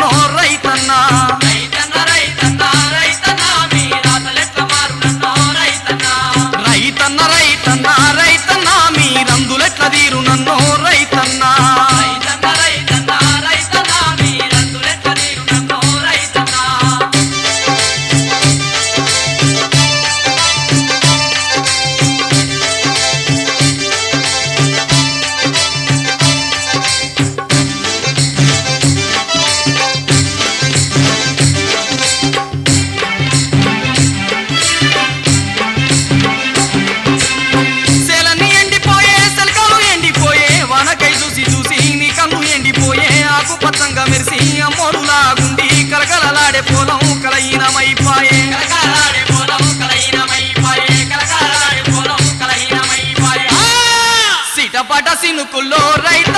நோரை தன்னா పతంగ మెరిసి అమ్మోరులాగుండి కలకలలాడే పోలం కలయినమైపాయే సిటపట సినుకుల్లో రైట్